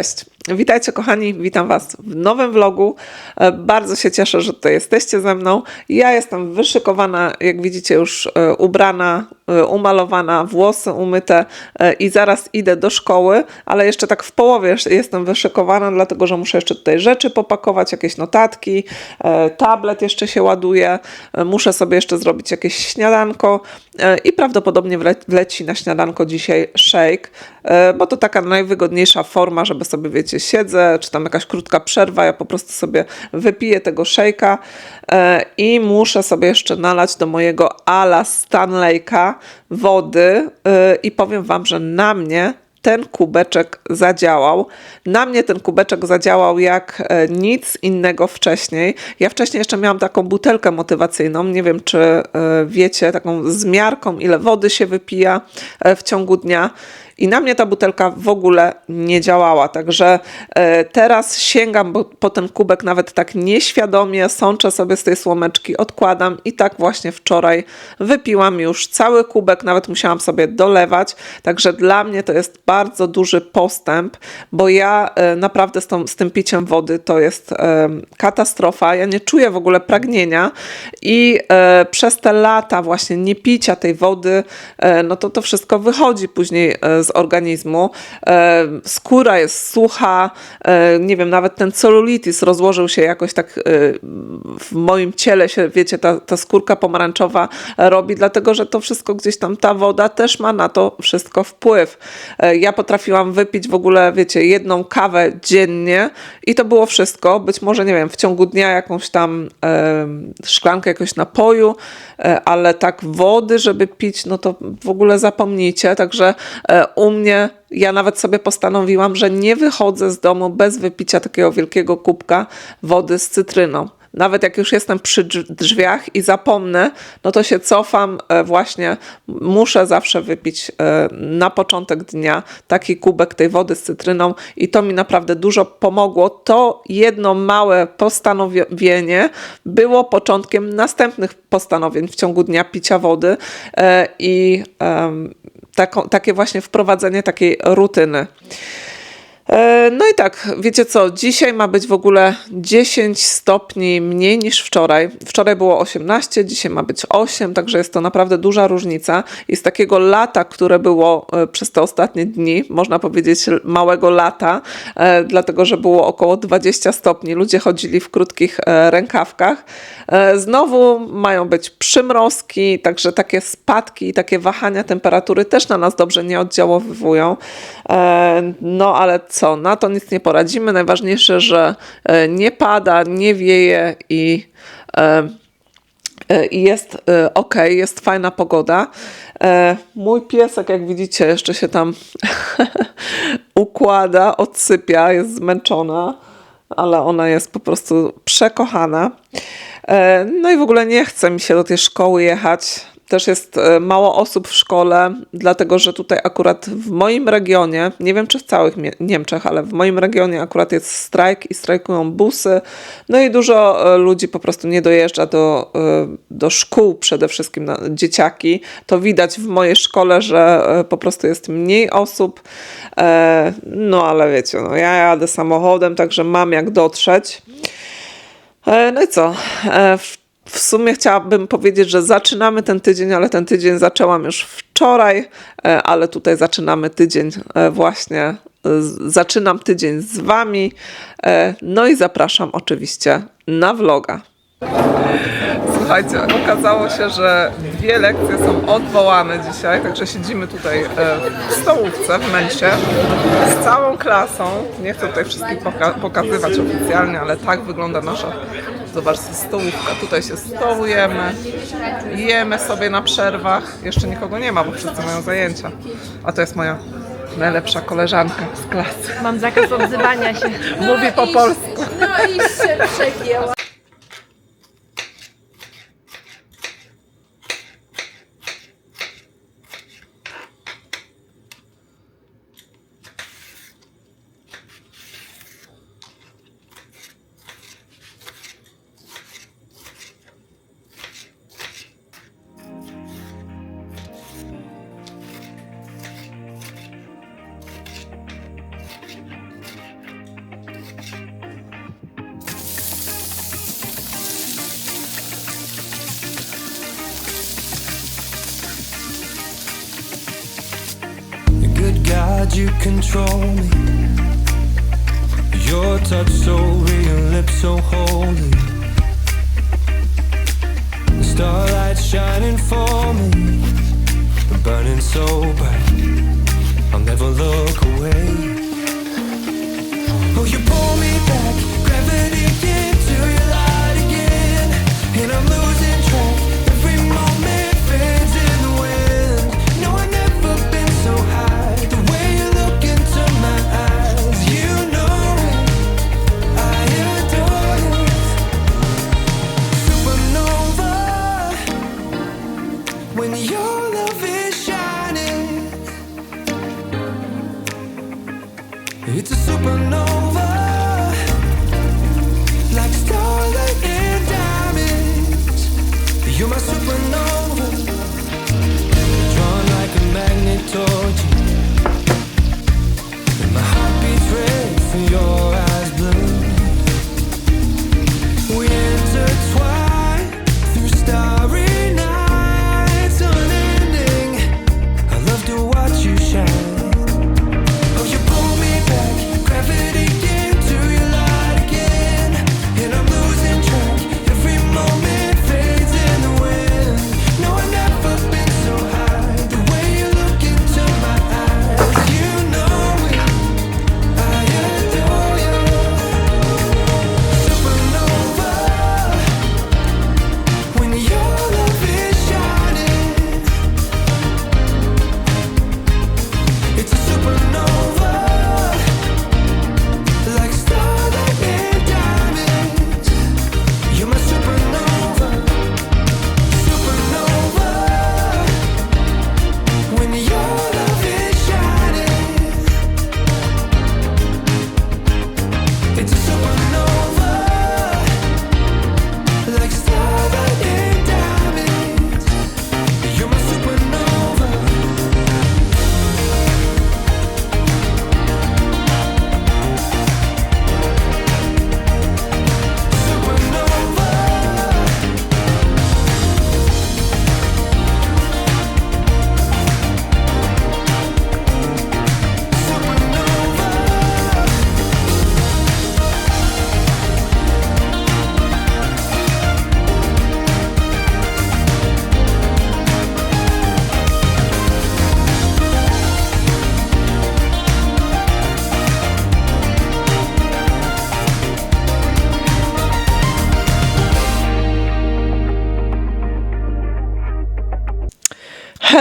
first. Witajcie kochani, witam Was w nowym vlogu. E, Bardzo się cieszę, że tutaj jesteście ze mną. Ja jestem wyszykowana, jak widzicie już e, ubrana, e, umalowana, włosy umyte i zaraz idę do szkoły, ale jeszcze tak w połowie jestem wyszykowana, dlatego że muszę jeszcze tutaj rzeczy popakować, jakieś notatki, tablet jeszcze się ładuje, muszę sobie jeszcze zrobić jakieś śniadanko i prawdopodobnie wle- wleci na śniadanko dzisiaj shake, bo to taka najwygodniejsza forma, żeby sobie, wiecie, siedzę, czy tam jakaś krótka przerwa, ja po prostu sobie wypiję tego shake'a e, i muszę sobie jeszcze nalać do mojego ala Stanleyka wody e, i powiem Wam, że na mnie ten kubeczek zadziałał. Na mnie ten kubeczek zadziałał jak e, nic innego wcześniej. Ja wcześniej jeszcze miałam taką butelkę motywacyjną, nie wiem czy wiecie, taką z miarką, ile wody się wypija w ciągu dnia. I na mnie ta butelka w ogóle nie działała, także e, teraz sięgam po ten kubek nawet tak nieświadomie, sączę sobie z tej słomeczki, odkładam i tak właśnie wczoraj wypiłam już cały kubek, nawet musiałam sobie dolewać, także dla mnie to jest bardzo duży postęp, bo ja e, naprawdę z, tą, z tym piciem wody to jest e, katastrofa, ja nie czuję w ogóle pragnienia i przez te lata właśnie nie picia tej wody, no to to wszystko wychodzi później e, organizmu. E, skóra jest sucha, e, nie wiem, nawet ten celulitis rozłożył się jakoś tak e, w moim ciele się, wiecie, ta, ta skórka pomarańczowa robi, dlatego że to wszystko gdzieś tam, ta woda też ma na to wszystko wpływ. Ja potrafiłam wypić w ogóle, wiecie, jedną kawę dziennie i to było wszystko. Być może, nie wiem, w ciągu dnia jakąś tam szklankę jakiegoś napoju, ale tak wody, żeby pić, no to w ogóle zapomnijcie. Także u mnie ja nawet sobie postanowiłam, że nie wychodzę z domu bez wypicia takiego wielkiego kubka wody z cytryną. Nawet jak już jestem przy drz- drzwiach i zapomnę, no to się cofam, e, właśnie muszę zawsze wypić e, na początek dnia taki kubek tej wody z cytryną i to mi naprawdę dużo pomogło. To jedno małe postanowienie było początkiem następnych postanowień w ciągu dnia picia wody e, i taką, takie właśnie wprowadzenie takiej rutyny. E, No i tak, wiecie co, dzisiaj ma być w ogóle 10 stopni mniej niż wczoraj. Wczoraj było 18, dzisiaj ma być 8, także jest to naprawdę duża różnica. I z takiego lata, które było e, przez te ostatnie dni, można powiedzieć małego lata, e, dlatego że było około 20 stopni, ludzie chodzili w krótkich rękawkach. Znowu mają być przymrozki, także takie spadki i takie wahania temperatury też na nas dobrze nie oddziaływują. E, No ale co, na to nic nie poradzimy. Najważniejsze, że e, nie pada, nie wieje i e, e, i jest ok, jest fajna pogoda. Mój piesek, jak widzicie, jeszcze się tam układa, odsypia, jest zmęczona, ale ona jest po prostu przekochana. No i w ogóle nie chce mi się do tej szkoły jechać. Też jest e, mało osób w szkole, dlatego że tutaj akurat w moim regionie, nie wiem czy w całych Niemczech, ale w moim regionie akurat jest strajk i strajkują busy. No i dużo e, ludzi po prostu nie dojeżdża do, e, do szkół, przede wszystkim na dzieciaki. To widać w mojej szkole, że po prostu jest mniej osób. No ale wiecie, no, ja jadę samochodem, także mam jak dotrzeć. No i co? W, w sumie chciałabym powiedzieć, że zaczynamy ten tydzień, ale ten tydzień zaczęłam już wczoraj, e, ale tutaj zaczynamy tydzień e, właśnie. z- Zaczynam tydzień z Wami. e, No i zapraszam oczywiście na vloga. Słuchajcie, okazało się, że dwie lekcje są odwołane dzisiaj, także siedzimy tutaj e, w stołówce w Mensie z całą klasą. Nie chcę tutaj wszystkich poka- pokazywać oficjalnie, ale tak wygląda nasza, zobaczcie, stołówka. Tutaj się stołujemy, jemy sobie na przerwach. Jeszcze nikogo nie ma, bo wszyscy mają zajęcia. A to jest moja najlepsza koleżanka z klasy. Mam zakaz odzywania się. Mówi po polsku. No i się przegięła. Inside you control me. Your touch so real, lips so holy. The starlight shining for me, burning so bright. I'll never look away. Oh, you pull me back, gravity into your light again, and I'm losing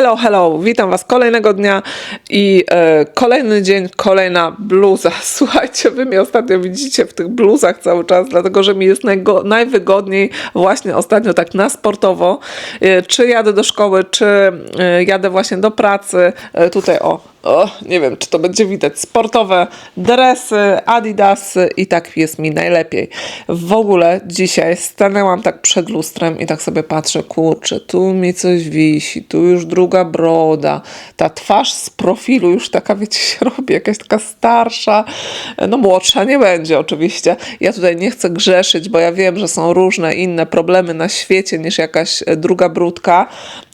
Hello, hello, witam Was kolejnego dnia i e, kolejny dzień, kolejna bluza. Słuchajcie, Wy mnie ostatnio widzicie w tych bluzach cały czas, dlatego że mi jest najwygodniej właśnie ostatnio tak na sportowo. E, czy jadę do szkoły, czy e, jadę właśnie do pracy. E, tutaj o, o, nie wiem, czy to będzie widać, sportowe dresy, adidasy i tak jest mi najlepiej. W ogóle dzisiaj stanęłam tak przed lustrem i tak sobie patrzę, kurczę, tu mi coś wisi, tu już druga broda, ta twarz z profilu już taka, wiecie, się robi jakaś taka starsza, no młodsza nie będzie oczywiście. Ja tutaj nie chcę grzeszyć, bo ja wiem, że są różne inne problemy na świecie niż jakaś e, druga brudka,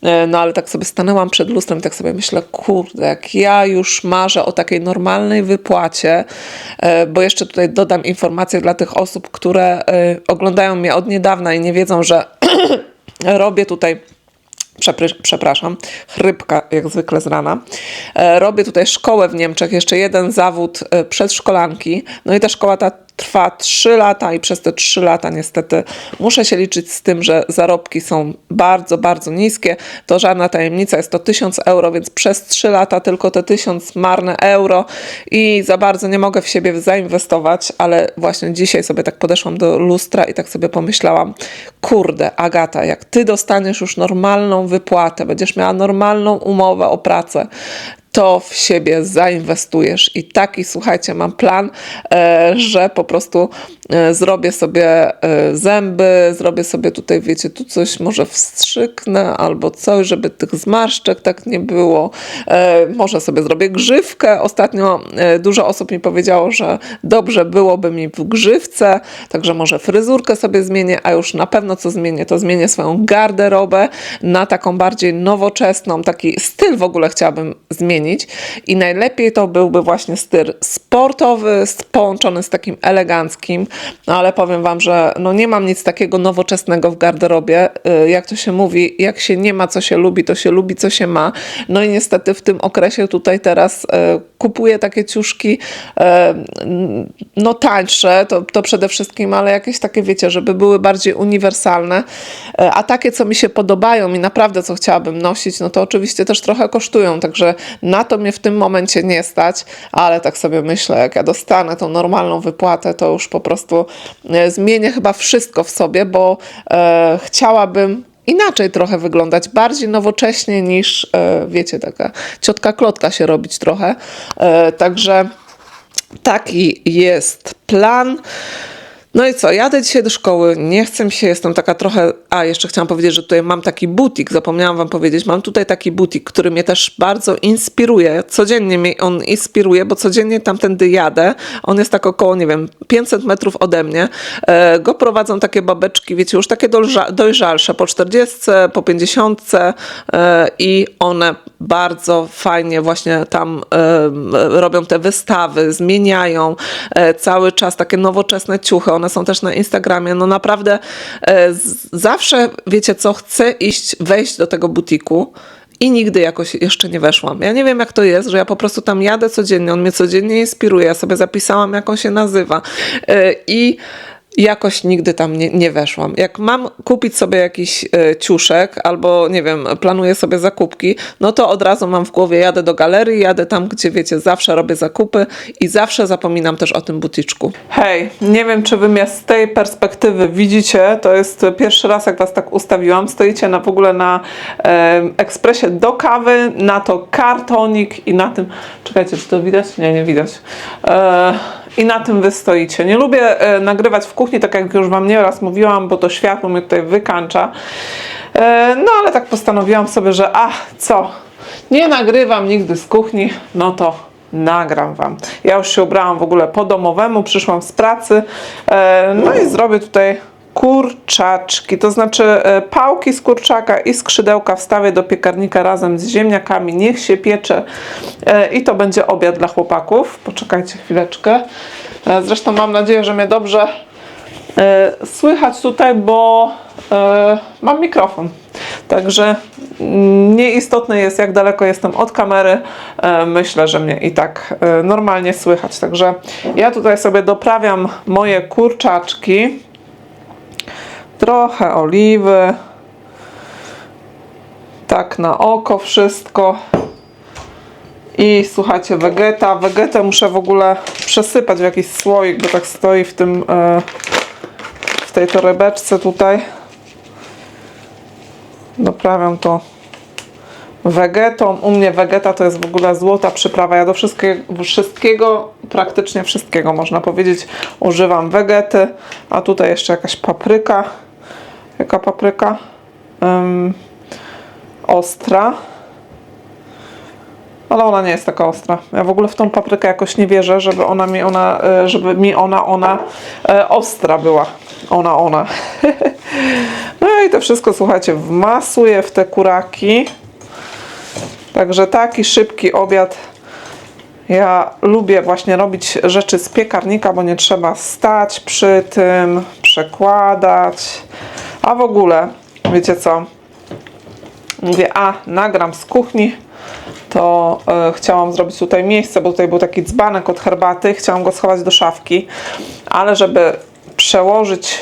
E, no ale tak sobie stanęłam przed lustrem i tak sobie myślę, kurde, jak ja już marzę o takiej normalnej wypłacie, e, bo jeszcze tutaj dodam informację dla tych osób, które oglądają mnie od niedawna i nie wiedzą, że robię tutaj przepraszam, chrypka jak zwykle z rana. E, robię tutaj szkołę w Niemczech, jeszcze jeden zawód e, przedszkolanki. No i ta szkoła ta trwa 3 lata i przez te 3 lata niestety muszę się liczyć z tym, że zarobki są bardzo, bardzo niskie. To żadna tajemnica, jest to 1000 euro, więc przez 3 lata tylko te 1000 marne euro i za bardzo nie mogę w siebie zainwestować, ale właśnie dzisiaj sobie tak podeszłam do lustra i tak sobie pomyślałam, kurde Agata, jak ty dostaniesz już normalną wypłatę, będziesz miała normalną umowę o pracę, to w siebie zainwestujesz. I taki, słuchajcie, mam plan, e, że po prostu zrobię sobie e, zęby, zrobię sobie tutaj, wiecie, tu coś może wstrzyknę albo coś, żeby tych zmarszczek tak nie było. E, Może sobie zrobię grzywkę. Ostatnio e, dużo osób mi powiedziało, że dobrze byłoby mi w grzywce, także może fryzurkę sobie zmienię, a już na pewno co zmienię, to zmienię swoją garderobę na taką bardziej nowoczesną, taki styl w ogóle chciałabym zmienić i najlepiej to byłby właśnie styl sportowy, połączony z takim eleganckim, no ale powiem Wam, że no nie mam nic takiego nowoczesnego w garderobie, Y, jak to się mówi, jak się nie ma, co się lubi, to się lubi, co się ma, no i niestety w tym okresie tutaj teraz e, kupuję takie ciuszki e, no tańsze, to, to przede wszystkim, ale jakieś takie, wiecie, żeby były bardziej uniwersalne, a takie, co mi się podobają i naprawdę, co chciałabym nosić, no to oczywiście też trochę kosztują, także na to mnie w tym momencie nie stać, ale tak sobie myślę, jak ja dostanę tą normalną wypłatę, to już po prostu e, zmienię chyba wszystko w sobie, bo e, chciałabym inaczej trochę wyglądać, bardziej nowocześnie niż, e, wiecie, taka ciotka klotka się robić trochę. E, także taki jest plan. No i co, jadę dzisiaj do szkoły, nie chcę się, jestem taka trochę... A, jeszcze chciałam powiedzieć, że tutaj mam taki butik, zapomniałam wam powiedzieć, mam tutaj taki butik, który mnie też bardzo inspiruje, codziennie mnie on inspiruje, bo codziennie tamtędy jadę, on jest tak około, nie wiem, 500 metrów ode mnie, e, go prowadzą takie babeczki, wiecie, już takie dojrza, dojrzalsze, po 40, po 50 e, i one bardzo fajnie właśnie tam robią te wystawy, zmieniają e, cały czas takie nowoczesne ciuchy. One są też na Instagramie. No naprawdę e, zawsze, wiecie co, chcę iść, wejść do tego butiku. I nigdy jakoś jeszcze nie weszłam. Ja nie wiem, jak to jest, że ja po prostu tam jadę codziennie, on mnie codziennie inspiruje. Ja sobie zapisałam, jak on się nazywa. E, I jakoś nigdy tam nie, nie weszłam. Jak mam kupić sobie jakiś e, ciuszek albo, nie wiem, planuję sobie zakupki, no to od razu mam w głowie, jadę do galerii, jadę tam, gdzie wiecie, zawsze robię zakupy i zawsze zapominam też o tym butyczku. Hej, nie wiem, czy wy mnie z tej perspektywy widzicie, to jest pierwszy raz, jak was tak ustawiłam. Stoicie na, w ogóle na e, ekspresie do kawy, na to kartonik i na tym, czekajcie, czy to widać? Nie, nie widać. E, i na tym wy stoicie. Nie lubię nagrywać w kuchni, tak jak już wam nieraz mówiłam, bo to światło mnie tutaj wykańcza. E, no ale tak postanowiłam sobie, że a co, nie nagrywam nigdy z kuchni, no to nagram wam. Ja już się ubrałam w ogóle po domowemu, przyszłam z pracy, e, no i zrobię tutaj kurczaczki, to znaczy e, pałki z kurczaka i skrzydełka wstawię do piekarnika razem z ziemniakami, niech się piecze i to będzie obiad dla chłopaków. Poczekajcie chwileczkę. Zresztą mam nadzieję, że mnie dobrze słychać tutaj, bo e, mam mikrofon. Także nieistotne jest, jak daleko jestem od kamery. E, myślę, że mnie i tak e, normalnie słychać. Także ja tutaj sobie doprawiam moje kurczaczki. Trochę oliwy. Tak na oko wszystko. I słuchajcie, wegeta. Wegetę muszę w ogóle przesypać w jakiś słoik, bo tak stoi w tym e, w tej torebeczce tutaj. Doprawiam to wegetą. U mnie wegeta to jest w ogóle złota przyprawa. Ja do wszystkiego, wszystkiego, praktycznie wszystkiego można powiedzieć, używam wegety. A tutaj jeszcze jakaś papryka. Jaka papryka? Ostra. Ale ona nie jest taka ostra. Ja w ogóle w tą paprykę jakoś nie wierzę, żeby ona mi ona, e, żeby mi ona, ona e, ostra była. Ona, ona. no i to wszystko, słuchajcie, wmasuję w te kuraki. Także taki szybki obiad. Ja lubię właśnie robić rzeczy z piekarnika, bo nie trzeba stać przy tym, przekładać. A w ogóle, wiecie co? Mówię, a nagram z kuchni, to e, chciałam zrobić tutaj miejsce, bo tutaj był taki dzbanek od herbaty, chciałam go schować do szafki, ale żeby przełożyć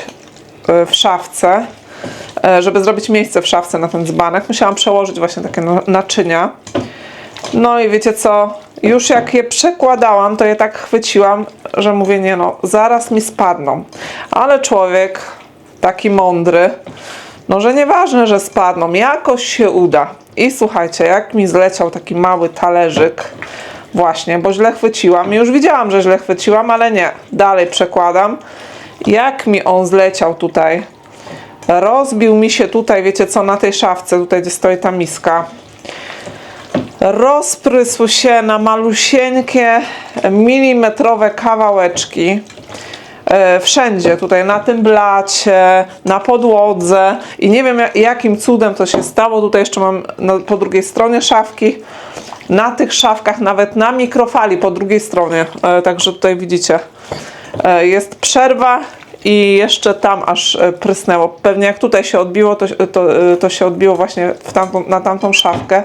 e, w szafce, e, żeby zrobić miejsce w szafce na ten dzbanek, musiałam przełożyć właśnie takie naczynia. No i wiecie co, już jak je przekładałam, to je tak chwyciłam, że mówię, nie no, zaraz mi spadną. Ale człowiek taki mądry, no że nieważne, że spadną, jakoś się uda. I słuchajcie, jak mi zleciał taki mały talerzyk, właśnie, bo źle chwyciłam. Już widziałam, że źle chwyciłam, ale nie. Dalej przekładam Jak mi on zleciał tutaj. Rozbił mi się tutaj, wiecie co, na tej szafce, tutaj gdzie stoi ta miska. Rozprysł się na malusieńkie, milimetrowe kawałeczki. E, wszędzie, tutaj na tym blacie, na podłodze i nie wiem ja- jakim cudem to się stało. Tutaj jeszcze mam po drugiej stronie szafki. Na tych szafkach, nawet na mikrofali po drugiej stronie. E, także tutaj widzicie, e, jest przerwa i jeszcze tam aż prysnęło. Pewnie jak tutaj się odbiło, to, to, to się odbiło właśnie w tamtą, na tamtą szafkę.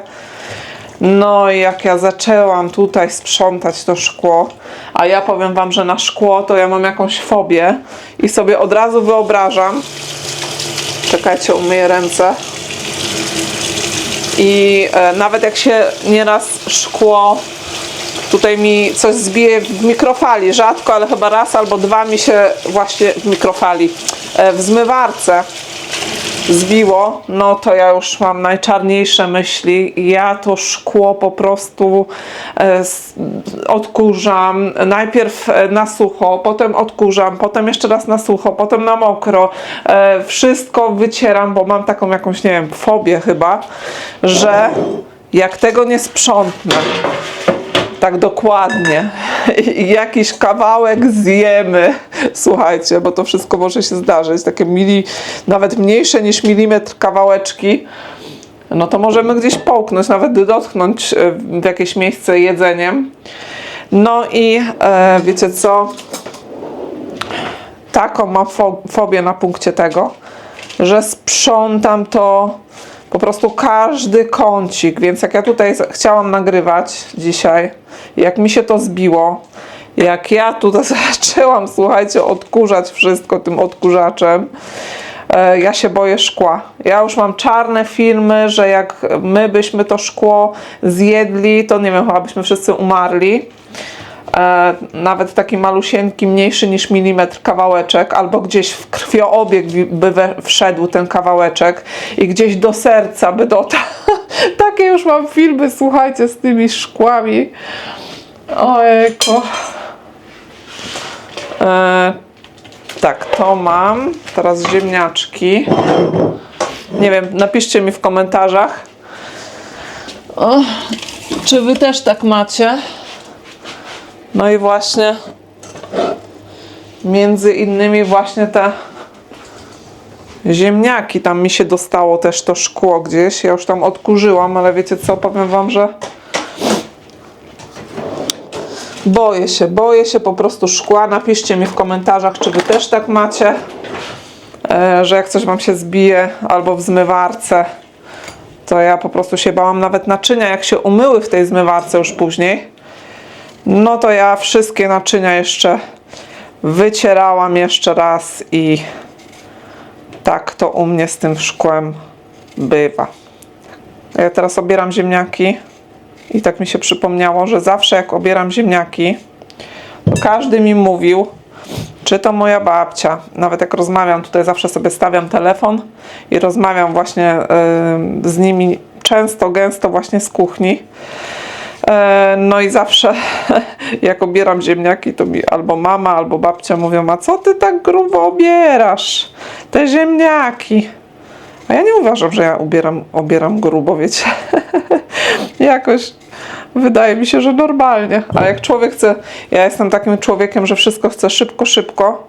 No i jak ja zaczęłam tutaj sprzątać to szkło, a ja powiem wam, że na szkło to ja mam jakąś fobię i sobie od razu wyobrażam, czekajcie, umyję ręce. I e, nawet jak się nieraz szkło tutaj mi coś zbije w mikrofali, rzadko, ale chyba raz albo dwa mi się właśnie w mikrofali, e, w zmywarce zbiło, no to ja już mam najczarniejsze myśli. Ja to szkło po prostu e, odkurzam. Najpierw e, na sucho, potem odkurzam, potem jeszcze raz na sucho, potem na mokro. E, wszystko wycieram, bo mam taką jakąś, nie wiem, fobię chyba, że jak tego nie sprzątnę, tak dokładnie. I jakiś kawałek zjemy. Słuchajcie, bo to wszystko może się zdarzyć. Takie mili, nawet mniejsze niż milimetr kawałeczki. No to możemy gdzieś połknąć, nawet dotknąć e, w jakieś miejsce jedzeniem. No i e, wiecie co? Taką mam fo- fobię na punkcie tego, że sprzątam to po prostu każdy kącik, więc jak ja tutaj chciałam nagrywać dzisiaj, jak mi się to zbiło, jak ja tutaj zaczęłam, słuchajcie, odkurzać wszystko tym odkurzaczem, e, ja się boję szkła. Ja już mam czarne filmy, że jak my byśmy to szkło zjedli, to nie wiem, chyba byśmy wszyscy umarli nawet taki malusieńki, mniejszy niż milimetr kawałeczek, albo gdzieś w krwioobieg wi- by we, wszedł ten kawałeczek i gdzieś do serca by dotarł. Takie już mam filmy, słuchajcie, z tymi szkłami. Ojejku. E, tak, to mam. Teraz ziemniaczki. Nie wiem, napiszcie mi w komentarzach. O, czy wy też tak macie? No i właśnie między innymi właśnie te ziemniaki, tam mi się dostało też to szkło gdzieś, ja już tam odkurzyłam, ale wiecie co, powiem wam, że boję się, boję się po prostu szkła, napiszcie mi w komentarzach, czy wy też tak macie, e, że jak coś wam się zbije albo w zmywarce, to ja po prostu się bałam nawet naczynia, jak się umyły w tej zmywarce już później, no to ja wszystkie naczynia jeszcze wycierałam jeszcze raz i tak to u mnie z tym szkłem bywa. Ja teraz obieram ziemniaki i tak mi się przypomniało, że zawsze jak obieram ziemniaki, każdy mi mówił, czy to moja babcia, nawet jak rozmawiam, tutaj zawsze sobie stawiam telefon i rozmawiam właśnie y, z nimi często, gęsto właśnie z kuchni. E, No i zawsze jak obieram ziemniaki, to mi albo mama, albo babcia mówią, a co ty tak grubo obierasz? Te ziemniaki. A ja nie uważam, że ja ubieram, obieram grubo, wiecie. Jakoś wydaje mi się, że normalnie. A jak człowiek chce, ja jestem takim człowiekiem, że wszystko chcę szybko, szybko,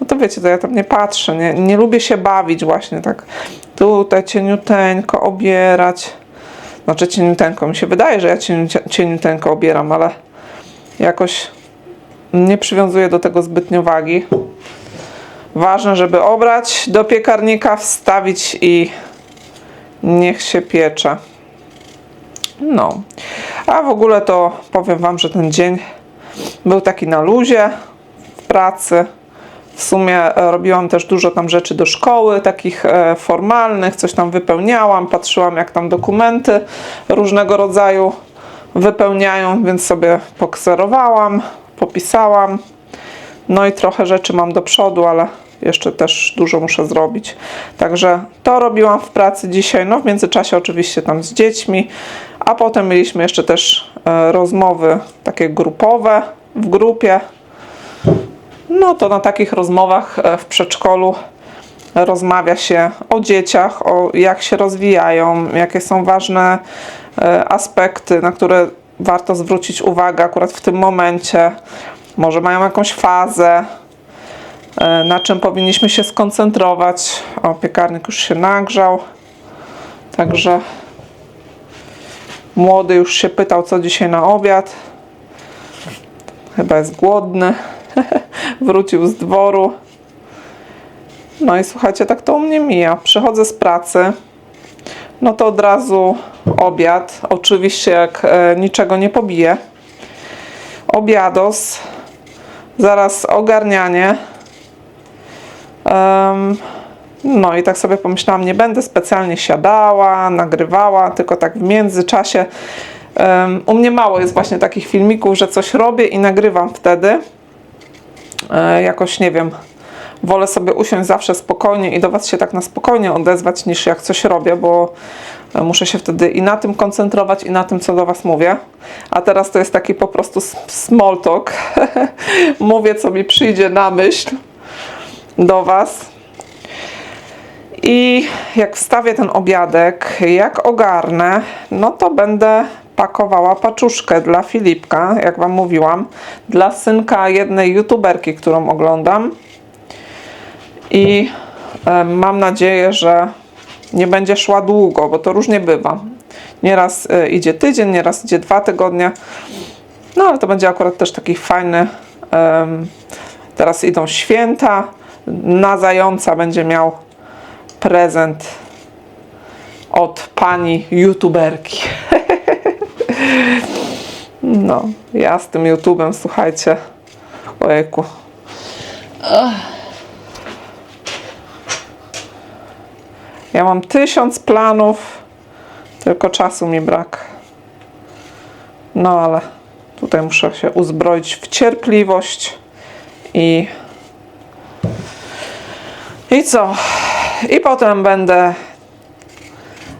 no to wiecie, to ja tam nie patrzę, nie, nie lubię się bawić właśnie tak tutaj cieniuteńko obierać. Znaczy cieniuteńko, mi się wydaje, że ja cieniu, cieniuteńko obieram, ale jakoś nie przywiązuję do tego zbytnio wagi. Ważne, żeby obrać do piekarnika, wstawić i niech się piecze. No, a w ogóle to powiem Wam, że ten dzień był taki na luzie w pracy. W sumie e, robiłam też dużo tam rzeczy do szkoły, takich e, formalnych, coś tam wypełniałam, patrzyłam jak tam dokumenty różnego rodzaju wypełniają, więc sobie pokserowałam, popisałam. No i trochę rzeczy mam do przodu, ale jeszcze też dużo muszę zrobić. Także to robiłam w pracy dzisiaj. No w międzyczasie oczywiście tam z dziećmi, a potem mieliśmy jeszcze też e, rozmowy takie grupowe w grupie. No to na takich rozmowach e, w przedszkolu rozmawia się o dzieciach, o jak się rozwijają, jakie są ważne e, aspekty, na które warto zwrócić uwagę akurat w tym momencie. Może mają jakąś fazę, e, na czym powinniśmy się skoncentrować. O, piekarnik już się nagrzał, także młody już się pytał, co dzisiaj na obiad. Chyba jest głodny. Wrócił z dworu. No i słuchajcie, tak to u mnie mija. Przychodzę z pracy, no to od razu obiad. Oczywiście, jak e, niczego nie pobiję. Obiados, zaraz ogarnianie. Em, no i tak sobie pomyślałam, nie będę specjalnie siadała, nagrywała, tylko tak w międzyczasie. em, u mnie mało jest właśnie takich filmików, że coś robię i nagrywam wtedy. E, jakoś nie wiem, wolę sobie usiąść zawsze spokojnie i do Was się tak na spokojnie odezwać, niż jak coś robię, bo e, muszę się wtedy i na tym koncentrować, i na tym, co do Was mówię. A teraz to jest taki po prostu small talk. mówię, co mi przyjdzie na myśl do Was. I jak wstawię ten obiadek, jak ogarnę, no to będę pakowała paczuszkę dla Filipka, jak Wam mówiłam, dla synka jednej youtuberki, którą oglądam. I e, mam nadzieję, że nie będzie szła długo, bo to różnie bywa. Nieraz e, idzie tydzień, nieraz idzie dwa tygodnie. No ale to będzie akurat też taki fajny. em, teraz idą święta. Na zająca będzie miał prezent od pani youtuberki. No, ja z tym YouTube'em, słuchajcie. Ojejku. Ja mam tysiąc planów, tylko czasu mi brak. No ale tutaj muszę się uzbroić w cierpliwość i i co? I potem będę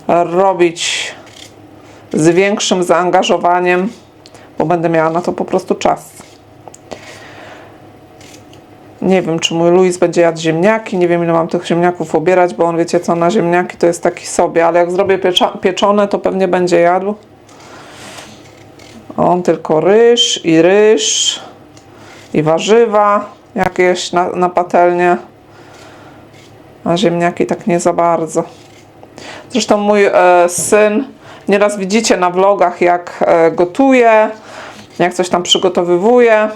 robić z większym zaangażowaniem, bo będę miała na to po prostu czas. Nie wiem, czy mój Luis będzie jadł ziemniaki. Nie wiem, ile mam tych ziemniaków obierać, bo on wiecie co, na ziemniaki to jest taki sobie, ale jak zrobię pieczone, to pewnie będzie jadł. On tylko ryż i ryż i warzywa jakieś na, na patelnię. A ziemniaki tak nie za bardzo. Zresztą mój e, syn, nieraz widzicie na vlogach, jak e, gotuje, jak coś tam przygotowywuje.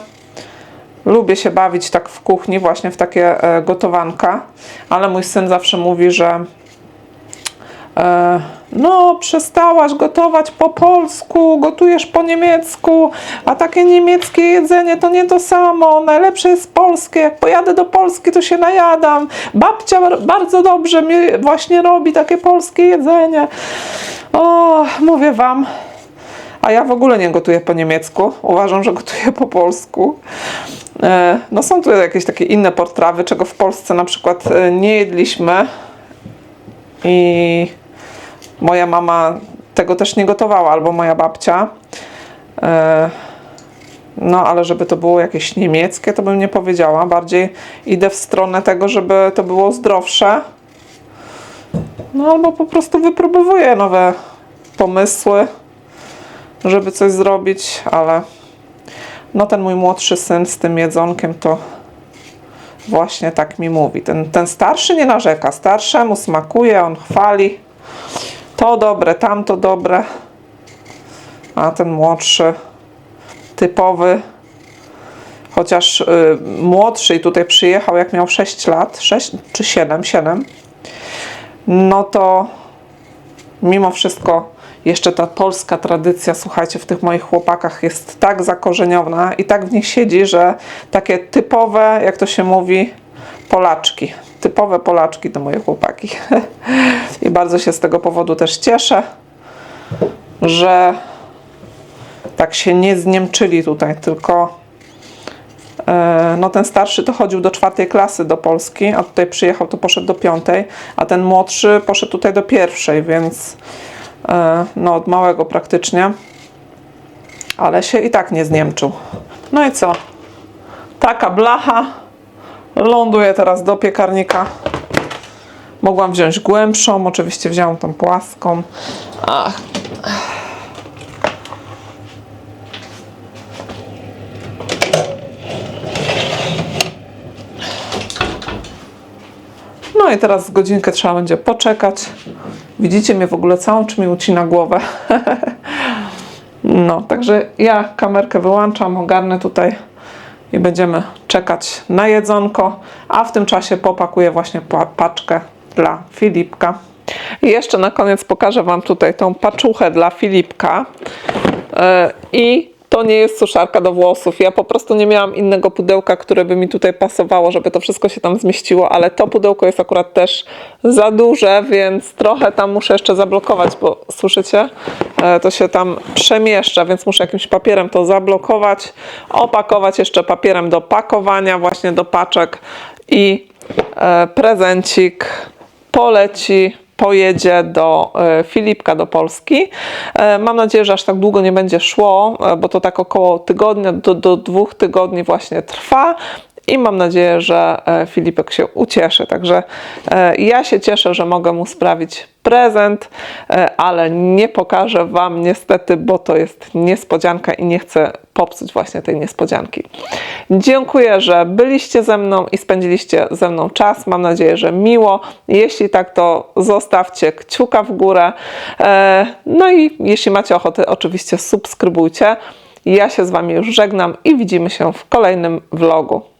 Lubię się bawić tak w kuchni, właśnie w takie e, gotowanka, ale mój syn zawsze mówi, że no, przestałaś gotować po polsku, gotujesz po niemiecku, a takie niemieckie jedzenie to nie to samo. Najlepsze jest polskie. Jak pojadę do Polski, to się najadam. Babcia bar- bardzo dobrze mi właśnie robi takie polskie jedzenie. O, mówię wam. A ja w ogóle nie gotuję po niemiecku. Uważam, że gotuję po polsku. E, No są tu jakieś takie inne potrawy, czego w Polsce na przykład e, nie jedliśmy. I moja mama tego też nie gotowała, albo moja babcia. E, No, ale żeby to było jakieś niemieckie, to bym nie powiedziała. Bardziej idę w stronę tego, żeby to było zdrowsze. No, albo po prostu wypróbowuję nowe pomysły, żeby coś zrobić, ale no ten mój młodszy syn z tym jedzonkiem to właśnie tak mi mówi. Ten, ten starszy nie narzeka, starszemu smakuje, on chwali. To dobre, tamto dobre. A ten młodszy, typowy, chociaż y, młodszy i tutaj przyjechał jak miał 6 lat, 6 czy 7, 7, no to mimo wszystko jeszcze ta polska tradycja, słuchajcie, w tych moich chłopakach jest tak zakorzeniona i tak w nich siedzi, że takie typowe, jak to się mówi, Polaczki. Typowe Polaczki to moje chłopaki. I bardzo się z tego powodu też cieszę, że tak się nie zniemczyli tutaj, tylko e, no ten starszy to chodził do czwartej klasy do Polski, a tutaj przyjechał, to poszedł do piątej, a ten młodszy poszedł tutaj do pierwszej, więc e, no od małego praktycznie, ale się i tak nie zniemczył. No i co? Taka blacha Ląduję teraz do piekarnika. Mogłam wziąć głębszą, oczywiście wziąłam tą płaską. Ach. No i teraz godzinkę trzeba będzie poczekać. Widzicie mnie w ogóle całą, czy mi ucina głowę? No, także ja kamerkę wyłączam, ogarnę tutaj i będziemy czekać na jedzonko, a w tym czasie popakuję właśnie pa- paczkę dla Filipka. I jeszcze na koniec pokażę Wam tutaj tą paczuchę dla Filipka. Yy, I to nie jest suszarka do włosów. Ja po prostu nie miałam innego pudełka, które by mi tutaj pasowało, żeby to wszystko się tam zmieściło, ale to pudełko jest akurat też za duże, więc trochę tam muszę jeszcze zablokować, bo słyszycie, E, to się tam przemieszcza, więc muszę jakimś papierem to zablokować, opakować jeszcze papierem do pakowania, właśnie do paczek i e, prezencik poleci pojedzie do e, Filipka do Polski. E, Mam nadzieję, że aż tak długo nie będzie szło, e, bo to tak około tygodnia do, do dwóch tygodni właśnie trwa. I mam nadzieję, że e, Filipek się ucieszy. Także e, ja się cieszę, że mogę mu sprawić prezent, e, ale nie pokażę Wam niestety, bo to jest niespodzianka i nie chcę popsuć właśnie tej niespodzianki. Dziękuję, że byliście ze mną i spędziliście ze mną czas. Mam nadzieję, że miło. Jeśli tak, to zostawcie kciuka w górę. No i jeśli macie ochotę, oczywiście subskrybujcie. Ja się z Wami już żegnam i widzimy się w kolejnym vlogu.